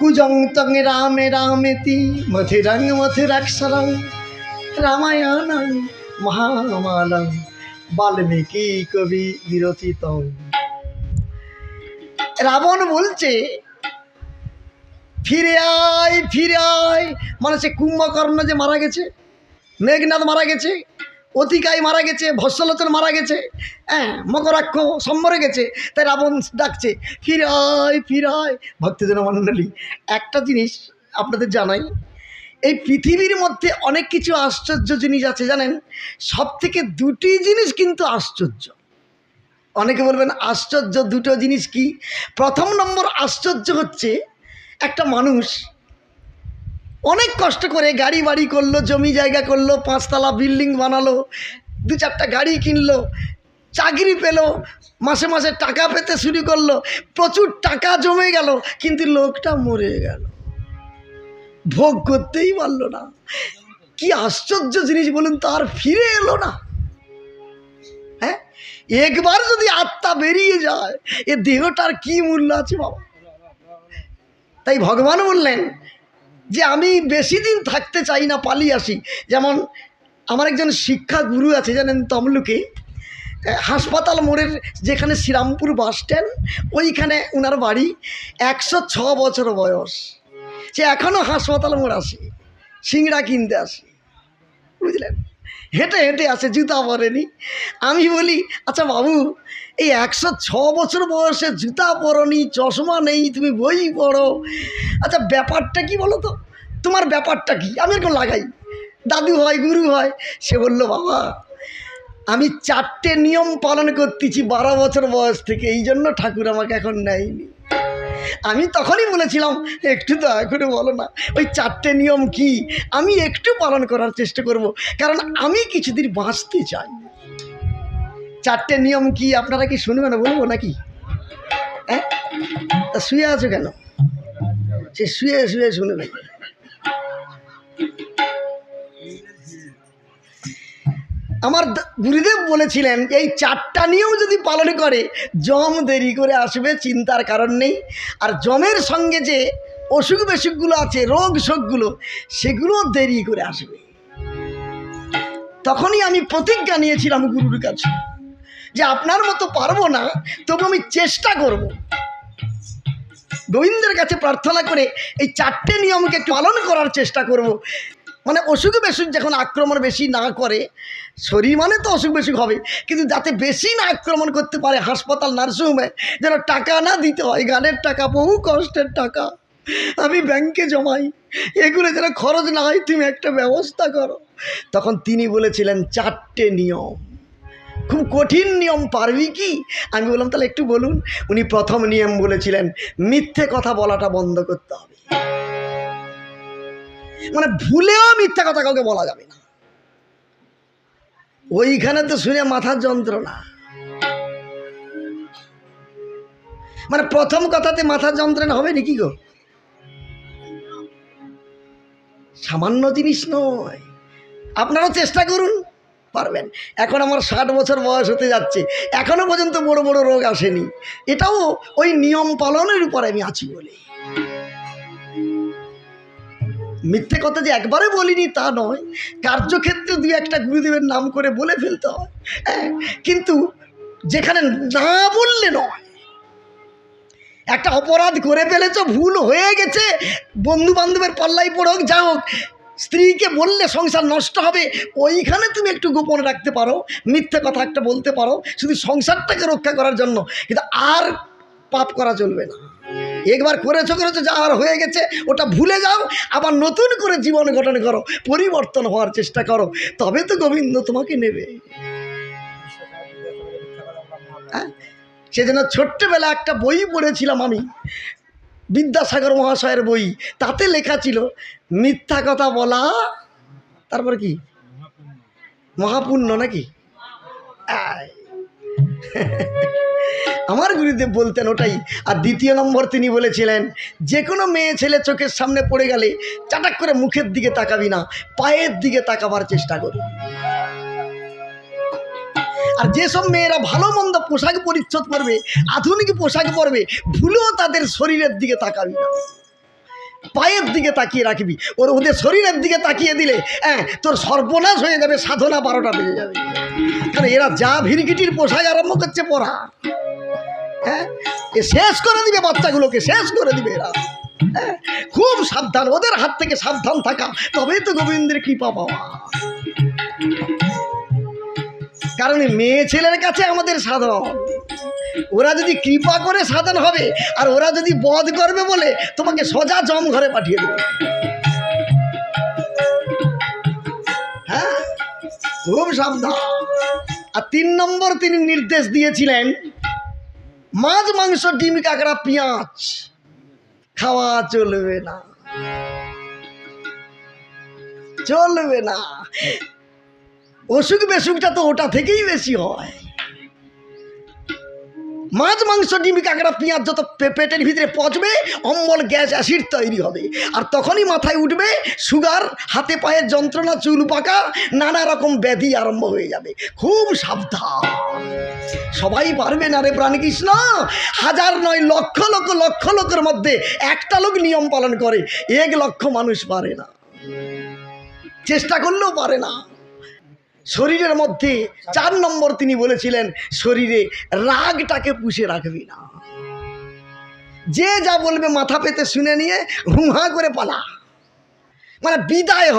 কুজং তং রামে রামেতি মথিরং মথিরাক্ষরং রামায়ণং মহামালং বাল্মীকি কবি বিরচিত রাবণ বলছে, ফিরে আয় ফিরে আয়। মানে সে কুম্ভকর্ণ যে মারা গেছে মেঘনাথ মারা গেছে অতিকায় মারা গেছে ভস্যলোচন মারা গেছে হ্যাঁ মকরাক্ষ সম্বরে গেছে, তাই রাবণ ডাকছে ফিরায় ফিরায় ভক্তজন মণ্ডলী একটা জিনিস আপনাদের জানাই, এই পৃথিবীর মধ্যে অনেক কিছু আশ্চর্য জিনিস আছে জানেন সব থেকে দুটি জিনিস কিন্তু আশ্চর্য। অনেকে বলবেন আশ্চর্য দুটো জিনিস কি? প্রথম নম্বর আশ্চর্য হচ্ছে একটা মানুষ অনেক কষ্ট করে গাড়ি বাড়ি করল, জমি জায়গা করল, পাঁচতলা বিল্ডিং বানালো, দু চারটা গাড়ি কিনলো, চাকরি পেল, মাসে মাসে টাকা পেতে শুরু করল, প্রচুর টাকা জমে গেল, কিন্তু লোকটা মরে গেল। ভোগ করতেই পারল না। কি আশ্চর্য জিনিস বলুন তো, আর ফিরে এলো না। হ্যাঁ? একবার যদি আত্মা বেরিয়ে যায়, এ দেহটার কি মূল্য আছে বাবা? তাই ভগবান বললেন যে আমি বেশি দিন থাকতে চাই না, পালিয়ে আসি। যেমন আমার একজন শিক্ষা গুরু আছে, জানেন তমলুকে। হাসপাতাল মোড়ের যেখানে শ্রীরামপুর বাস স্ট্যান্ড, ওইখানে ওনার বাড়ি একশো ছ বছর বয়স। সে এখনও হাসপাতাল মোড় আসে, সিংড়া কিনতে আসে। বুঝলেন? হেঁটে হেঁটে আসে জুতা পরেনি। আমি বলি আচ্ছা বাবু, এই একশো ছ বছর বয়সে জুতা পরনি, চশমা নেই, তুমি বই পড়ো। আচ্ছা ব্যাপারটা কি বলো তো? তোমার ব্যাপারটা কি? আমি এরকম লাগাই। দাদু হয়, গুরু হয়, সে বলল, বাবা, আমি চারটে নিয়ম পালন করতেছি বারো বছর বয়স থেকে, এই জন্য ঠাকুর আমাকে এখন নেয়নি। আমি তখনই বলেছিলাম, একটু দয়া করে বলো না, ওই চারটে নিয়ম কি? আমি একটু পালন করার চেষ্টা করব, কারণ আমি কিছুদিন বাঁচতে চাই। চারটে নিয়ম কি আপনারা কি শুনবেন, বলব নাকি? হ্যাঁ? তা শুয়ে আছো কেন? সে শুয়ে শুয়ে শুনবে। আমার গুরুদেব বলেছিলেন, এই চারটা নিয়ম যদি পালন করে, জম দেরি করে আসবে, চিন্তার কারণ নেই। আর জমের সঙ্গে যে অসুখ বেসুখগুলো আছে, রোগ শোকগুলো, সেগুলো দেরি করে আসবে। তখনই আমি প্রতিজ্ঞা নিয়েছিলাম গুরুর কাছে, যে আপনার মতো পারব না, তবু আমি চেষ্টা করব। গোবিন্দের কাছে প্রার্থনা করে এই চারটে নিয়মকে পালন করার চেষ্টা করব। মানে অসুখ বেসুখ যখন আক্রমণ বেশি না করে, শরীর মানে তো অসুখ বেসুখ হবে, কিন্তু যাতে বেশি না আক্রমণ করতে পারে হাসপাতাল, নার্সিংহোমে, যেন টাকা না দিতে হয়, গানের টাকা, বহু কষ্টের টাকা, আমি ব্যাংকে জমাই, এগুলো যেন খরচ না হয়, তুমি একটা ব্যবস্থা করো। তখন তিনি বলেছিলেন, চারটে নিয়ম। খুব কঠিন নিয়ম, পারবি কি? আমি বললাম, তাহলে একটু বলুন। উনি প্রথম নিয়ম বলেছিলেন, মিথ্যে কথা বলাটা বন্ধ করতে হবে। মানে ভুলেও মিথ্যা কথা কাউকে বলা যাবে না। ওইখানে তো শুনে মাথার যন্ত্রণা। মানে প্রথম কথাতে মাথার যন্ত্রণা হবে নাকি গো? সামান্য জিনিস নয়। আপনারাও চেষ্টা করুন, পারবেন। এখন আমার ষাট বছর বয়স হতে যাচ্ছে। এখনও পর্যন্ত বড় বড় রোগ আসেনি। এটাও ওই নিয়ম পালনের উপর আমি আছি বলে। মিথ্যে কথা যে একবারে বলিনি তা নয়। কার্যক্ষেত্রে দুই একটা গুরুদেবের নাম করে বলে ফেলতে হয়। হ্যাঁ, কিন্তু যেখানে না বললে নয়। একটা অপরাধ করে ফেলেছ ভুল হয়ে গেছে। বন্ধু বান্ধবের পাল্লাই পড়ে হোক যা হোক। স্ত্রীকে বললে সংসার নষ্ট হবে ওইখানে তুমি একটু গোপন রাখতে পারো মিথ্যে কথা একটা বলতে পারো। শুধু সংসারটাকে রক্ষা করার জন্য কিন্তু আর পাপ করা চলবে না। একবার করেছ করেছ, যা আর হয়ে গেছে, ওটা ভুলে যাও, আবার নতুন করে জীবন গঠন করো, পরিবর্তন হওয়ার চেষ্টা করো, তবে তো গোবিন্দ তোমাকে নেবে। হ্যাঁ? সেজন্য ছোট্টবেলা একটা বই পড়েছিলাম আমি, বিদ্যাসাগর মহাশয়ের বই, তাতে লেখা ছিল, মিথ্যা কথা বলা, তারপর কি? মহাপুণ্য নাকি? আয়। আমার গুরুদেব বলতেন ওটাই, আর দ্বিতীয় নম্বর তিনি বলেছিলেন যে কোনো মেয়ে ছেলে চোখের সামনে পড়ে গেলে চাটাক করে মুখের দিকে তাকাবি না, পায়ের দিকে তাকাবার চেষ্টা করবি আর যেসব মেয়েরা ভালো মন্দ পোশাক পরিচ্ছদ পরবে, আধুনিক পোশাক পরবে, ভুলেও তাদের শরীরের দিকে তাকাবি না। পায়ের দিকে তাকিয়ে রাখবি। ওর ওদের শরীরের দিকে তাকিয়ে দিলে হ্যাঁ তোর সর্বনাশ হয়ে যাবে সাধনা বারোটা বেজে যাবে। কারণ এরা যা ভিড়কিটির পোশাক আরম্ভ করছে পড়া। হ্যাঁ এ শেষ করে দিবে বাচ্চাগুলোকে শেষ করে দিবে এরা। হ্যাঁ, খুব সাবধান ওদের হাত থেকে সাবধান থাকা তবেই তো গোবিন্দের কৃপা পাওয়া। কারণ মেয়ে ছেলের কাছে আমাদের সাধন ওরা যদি কৃপা করে সাধন হবে, আর ওরা যদি বধ করবে বলে তোমাকে সোজা জম ঘরে পাঠিয়ে দেবে। হ্যাঁ? খুব সাবধান। আর তিন নম্বর তিনি নির্দেশ দিয়েছিলেন, মাছ, মাংস, ডিম, কাঁকড়া, পেঁয়াজ খাওয়া চলবে না। চলবে না। অসুখ বেসুখটা তো ওটা থেকেই বেশি হয়। মাছ, মাংস, ডিম, কাঁকড়া, পেঁয়াজ যত পেটের ভিতরে পচবে, অম্বল, গ্যাস, অ্যাসিড তৈরি হবে। আর তখনই মাথায় উঠবে, সুগার, হাতে পায়ের যন্ত্রণা, চুল পাকা, নানা রকম ব্যাধি আরম্ভ হয়ে যাবে। খুব সাবধান। সবাই পারবে না রে প্রাণকৃষ্ণ। হাজার নয়, লক্ষ লক্ষ লক্ষ লোকের মধ্যে একটা লোক নিয়ম পালন করে, এক লক্ষ মানুষ পারে না। চেষ্টা করলেও পারে না। শরীরের মধ্যে চার নম্বর তিনি বলেছিলেন, শরীরে রাগটাকে পুষে রাখবি না। যে যা বলবে মাথা পেতে শুনে নিয়ে হুহা করে পালা। মানে বিদায় হ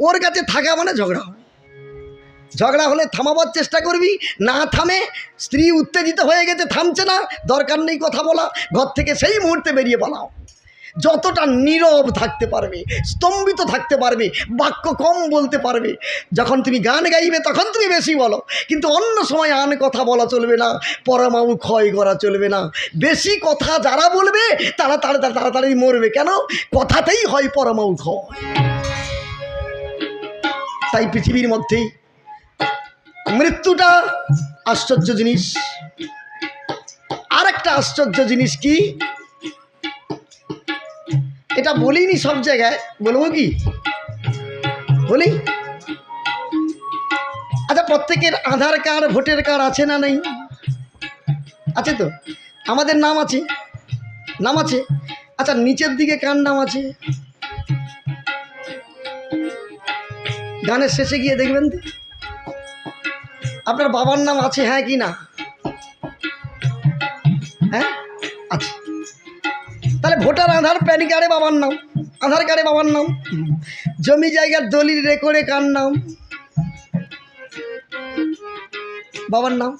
ওর কাছে থাকা মানে ঝগড়া হয় ঝগড়া হলে থামাবার চেষ্টা করবি, না থামে, স্ত্রী উত্তেজিত হয়ে গেছে, থামছে না, দরকার নেই কথা বলা, ঘর থেকে সেই মুহূর্তে বেরিয়ে পালাও। যতটা নীরব থাকতে পারবে, স্তম্ভিত থাকতে পারবে, বাক্য কম বলতে পারবে। যখন তুমি গান গাইবে, তখন তুমি বেশি বলো। কিন্তু অন্য সময় আন কথা বলা চলবে না পরমাউ ক্ষয় করা চলবে না। বেশি কথা যারা বলবে, তারা তাড়াতাড়ি তাড়াতাড়ি মরবে। কেন? কথাতেই হয় পরমাউ ক্ষয়। তাই পৃথিবীর মধ্যেই মৃত্যুটা আশ্চর্য জিনিস। আর একটা আশ্চর্য জিনিস কি? এটা বলিনি সব জায়গায়, বলব কি? বলি? আচ্ছা প্রত্যেকের আধার কার্ড, ভোটার কার্ড আছে না নেই? আছে তো? আমাদের নাম আছে? নাম আছে? আচ্ছা নিচের দিকে কার নাম আছে? গানের শেষে গিয়ে দেখবেন তো। আপনার বাবার নাম আছে হ্যাঁ কি না? ভোটার আধার, প্যান কার্ডে বাবার নাম, আধার কার্ডে বাবার নাম, জমি জায়গার দলিল রেকর্ডে কার নাম, বাবার নাম।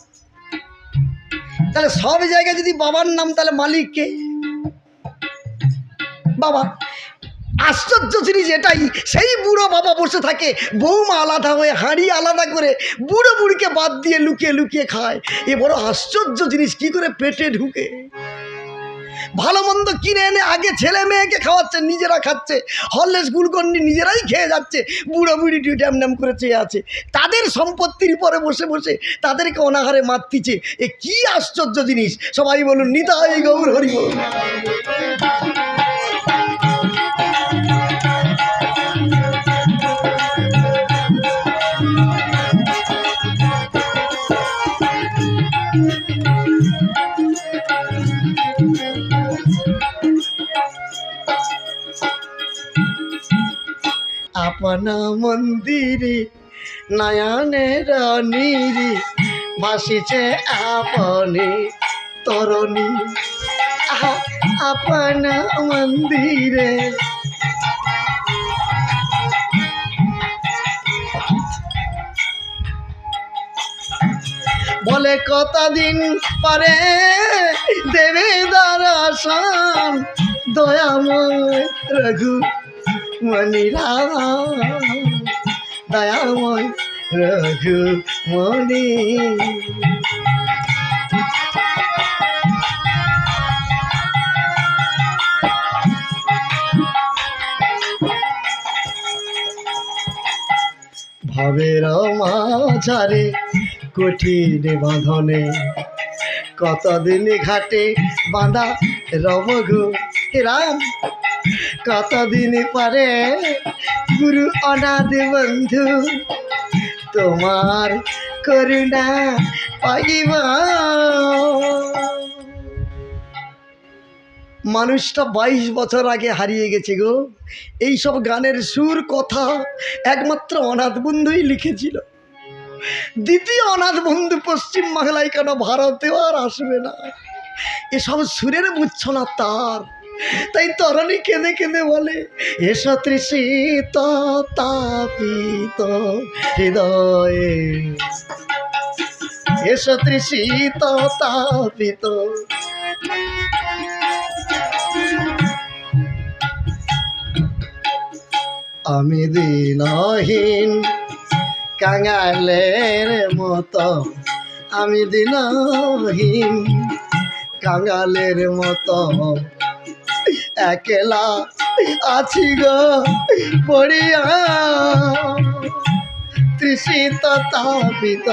তাহলে সব জায়গায় যদি বাবার নাম, তাহলে মালিককে বাবা। আশ্চর্য জিনিস এটাই, সেই বুড়ো বাবা বসে থাকে, বৌমা আলাদা হয়ে হাঁড়ি আলাদা করে বুড়ো বুড়িকে বাদ দিয়ে লুকিয়ে লুকিয়ে খায়। এ বড় আশ্চর্য জিনিস, কি করে পেটে ঢুকে? ভালো মন্দ কিনে এনে আগে ছেলে মেয়েকে খাওয়াচ্ছে, নিজেরা খাচ্ছে। হরলেস গুলকন্ডি নিজেরাই খেয়ে যাচ্ছে, বুড়ো বুড়ি টু ড্যাম ড্যাম করে চেয়ে আছে। তাদের সম্পত্তির পরে বসে বসে তাদেরকে অনাহারে মারতিছে এ কি আশ্চর্য জিনিস। সবাই বলুন, নিতাই গৌর হরি আপনা মন্দিরে নয়নের নীরে বাসিছে আপনে তরণী। আপনা মন্দিরে। বলে কতদিন পরে দেবে দর্শন, দয়াময় রঘু মনিরা দয়াময় রঘু মনি ভাবের মাঝারে কঠিন বাঁধনে কতদিন ঘাটে বাঁধা রবঘু রাম। কতদিন পরে গুরু অনাথ বন্ধু, তোমার করুণা পাইব। মানুষটা বাইশ বছর আগে হারিয়ে গেছে গো। এই সব গানের সুর কথা একমাত্র অনাথ বন্ধুই লিখেছিল। দ্বিতীয় অনাথ বন্ধু পশ্চিম বাংলায় কেন ভারতেও আর আসবে না? এসব সুরের বুঝছ না তার। তাই তরণী কেঁদে কেঁদে বলে এসো তৃষিত তাপিত হৃদয়ে। এসো তৃষিত তাপিত আমি দিনহীন কাঙালের মতো, আমি দিনহীন কাঙালের মতো। একলা আছি গো পড়িয়া। তৃষিত তাপিত।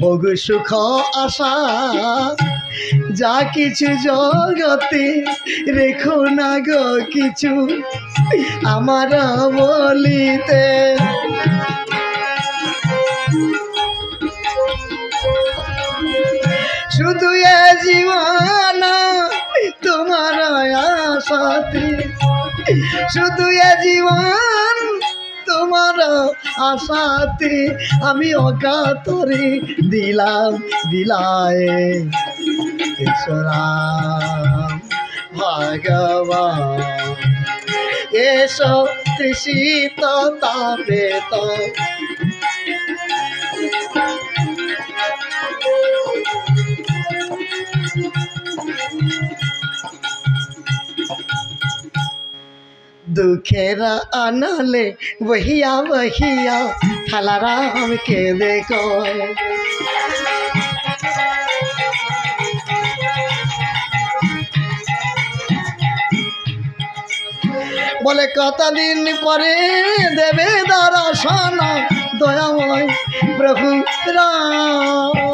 ভোগ, সুখ, আশা, যা কিছু জগতে রেখো না গো কিছু। আমার বলিতে শুধু এ জীবন, তোমার আশাতে। শুধু এ জীবন, তোমার আশাতে। আমি অকাতরে দিলাম বিলায়। ঈশ্বরাম ভগবান। केशव त्रिशीत तापेत दुखेरा अनले आ वही आ थलाराम के देखो বলে কতদিন পরে দেবে দারা সানা দয়াময় প্রভু রাম।